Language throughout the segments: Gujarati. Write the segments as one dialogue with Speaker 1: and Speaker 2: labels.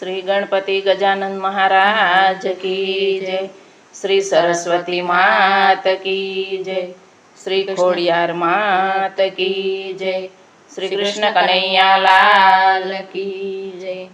Speaker 1: શ્રી ગણપતિ ગજાનંદ મહારાજ કી જય. શ્રી સરસ્વતી માત કી જય. શ્રી ખોડિયાર માત કી જય. શ્રી કૃષ્ણ કનૈયા કી જય.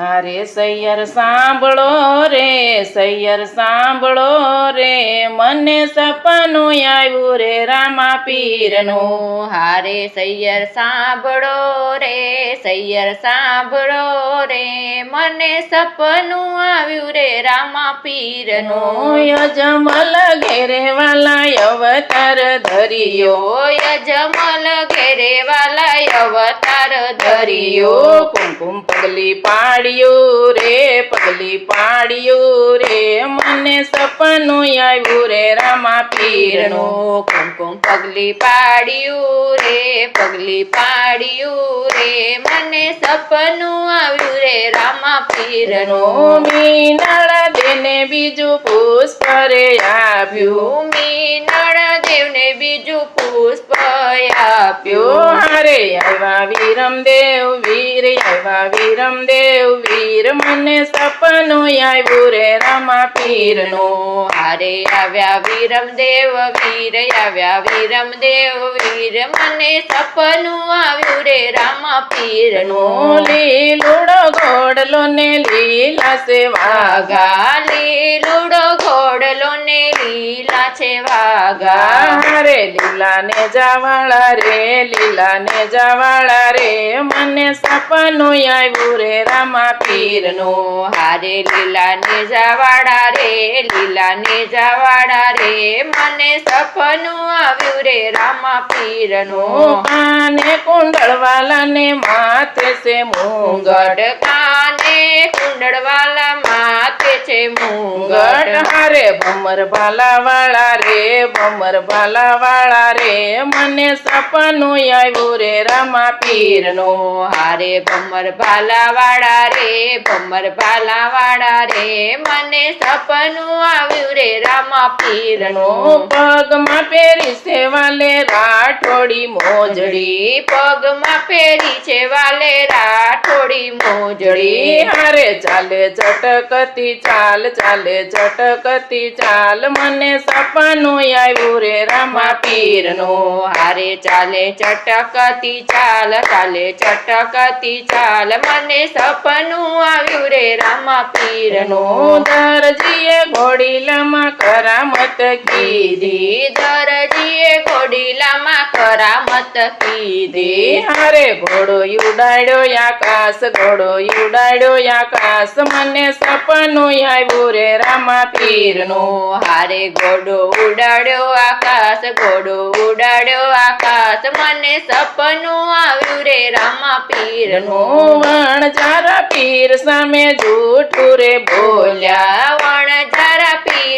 Speaker 1: અરે સૈયર સાંભળો રે, સૈયર સાંભળો રે, મને સપનું આવ્યું રે રામા પીરનું.
Speaker 2: હારે સૈયર સાંભળો રે સૈયર સાંભળો રે મને સપનું આવ્યું રે રામા પીરનું.
Speaker 1: યજમલ ઘેરે વાલા અવતાર ધરિયો.
Speaker 2: યજમલ ઘેરેવાલા ઘેરે વાલા અવતાર ધરિયો.
Speaker 1: કુમકુમ પગલી પાડ્યું રે પગલી પાડ્યું રે મને સપનું આવ્યું રે રામા પીરનું.
Speaker 2: કુમકુમ પગલી પાડ્યું રે પગલી પાડ્યું રે, મને સપનું આવ્યું રે, રામા પીરનું
Speaker 1: મીનાળ, બેને બીજું પુષ્પ રે આવ્યું
Speaker 2: ભૂમિ નળદેવને બીજું પુષ્પ આપ્યું.
Speaker 1: હરે આવ્યા વીરમ દેવ વીર આવ્યા વીરમ દેવ વીર મને સપનું આવ્યું રે રામા પીરનું.
Speaker 2: હરે આવ્યા વીરમ દેવ વીર આવ્યા વીરમ દેવ વીર મને સપનું આવ્યું રે રામા પીરનું.
Speaker 1: લીલુડો ઘોડલો ને લીલા સે વાઘા
Speaker 2: વાગા લીલુડો ઘોડલો ને લીલા છે વાગા
Speaker 1: રે લીલા ને જાવાળા રે લીલા ને જાવાળા રે. મને સપનું આવ્યું રે રામા પીરનું.
Speaker 2: હારે લીલા ને જાવાડા રે લીલા ને જાવાડા રે. મને સપનું આવ્યું રે રામા પીરનું.
Speaker 1: કાને કુંડળવાલા ને માથે છે
Speaker 2: મુંગડ કાને કુંડળવાલા માથે છે
Speaker 1: મુંગટ. હારે ભમર ભાલા વાળા રે ભમર ભાલા વાળા રે, મને સપનું આવ્યું રે રામા નો
Speaker 2: હારે ભમર ભાલા વાળા રે ભમર ભાલા વાળા રે, મને સપનું આવ્યું રે રામા નો
Speaker 1: પગમાં પહેરી સેવાલે રાઠોડી મોજડી.
Speaker 2: પગમાં પહેરી છે વાલે રાઠોડી મોજડી.
Speaker 1: હારે ચાલે ચટકતી ચાલ, ચાલે ચટકતી ચાલ, મને સપનું આવ્યું રે રામા પીરનું.
Speaker 2: હારે ચાલે ચટકતી ચાલ, ચાલે ચટકતી ચાલ. મને સપનું આવ્યું રે રામા પીરનું.
Speaker 1: નું દરજીએ ઘોડીલામાં કરામત કીધી.
Speaker 2: દરજીએ ઘોડી ઘોડીલામાં કરામત કીધી.
Speaker 1: હારે ઘોડો ઉડાડ્યો આકાશ, ઘોડો ઉડાડ્યો આકાશ. મને સપનું આવ્યું રે રામા પીરનું.
Speaker 2: હારે ઘોડો ઉડાડ્યો આકાશ ઘોડો ઉડાડ્યો આકાશ. મને સપનું આવ્યું રે રામા પીરનું
Speaker 1: નું. વણજારા પીર સામે જૂઠું રે બોલ્યા.
Speaker 2: બોલ્યા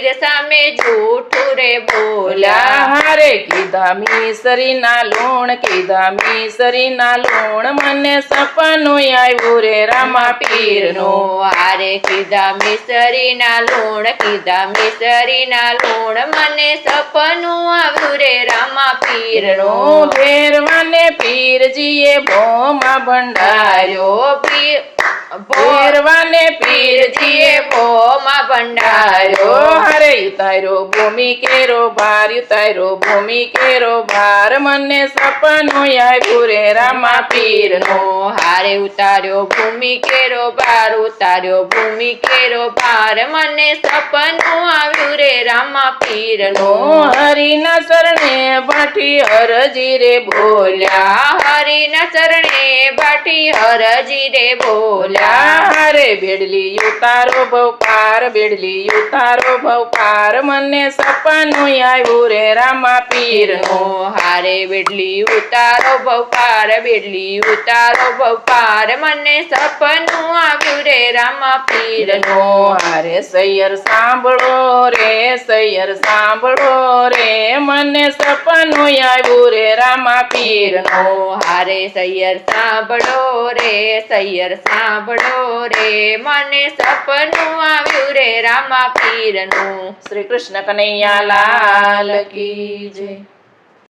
Speaker 2: પીર સામે જૂઠું રે બોલ્યા
Speaker 1: હારે કીધા મીસરીના લોણ કીધા મીસરીના લોણ. મને સપનું આવ્યું રે રામા પીરનું.
Speaker 2: હારે કીધા મિસરીના લોણ કીધા મિસરીના લોણ. મને સપનું આવ્યું રે રામા પીરનું
Speaker 1: ભેરવાને પીરજીએ ભોમાં ભંડાર્યો.
Speaker 2: પીર
Speaker 1: ભેરવાને પીરજીએ
Speaker 2: ભોમાં
Speaker 1: ઉતાર્યો હરે ઉતારો ભૂમિ કેરો, ભાર ઉતારો ભૂમિ કેરો. ભાર મને સપનું આવ્યું રે રામા પીરનું.
Speaker 2: હારે ઉતાર્યો ભૂમિ કેરો ભાર ઉતાર્યો ભૂમિ કેરો ભાર મને સપનું આવ્યું રે રામા પીર
Speaker 1: નો હરિના શરણે બાઠી હરજી રે બોલ્યા.
Speaker 2: હરિના ચરણે ભાટી હરજી રે બોલ્યા.
Speaker 1: હરે બેડલી ઉતારો ભવપાર બેડલી ઉતારો ભવપાર મને સપનું આવ્યું રે રામા પીરનું.
Speaker 2: હારે બેડલી ઉતારો ભવપાર બેડલી ઉતારો ભવપાર મને સપનું આવ્યું રે રામા પીરનું.
Speaker 1: હારે સૈયર સાંભળો રે સૈયર સાંભળો રે મને સપનું આવ્યું રે રામા પીરનો.
Speaker 2: હારે સૈયર સાંભળો રે સૈયર સાંભળો રે મને સપનું આવ્યું રે રામા પીરનું.
Speaker 1: શ્રી કૃષ્ણ કનૈયા લાલ કી જય.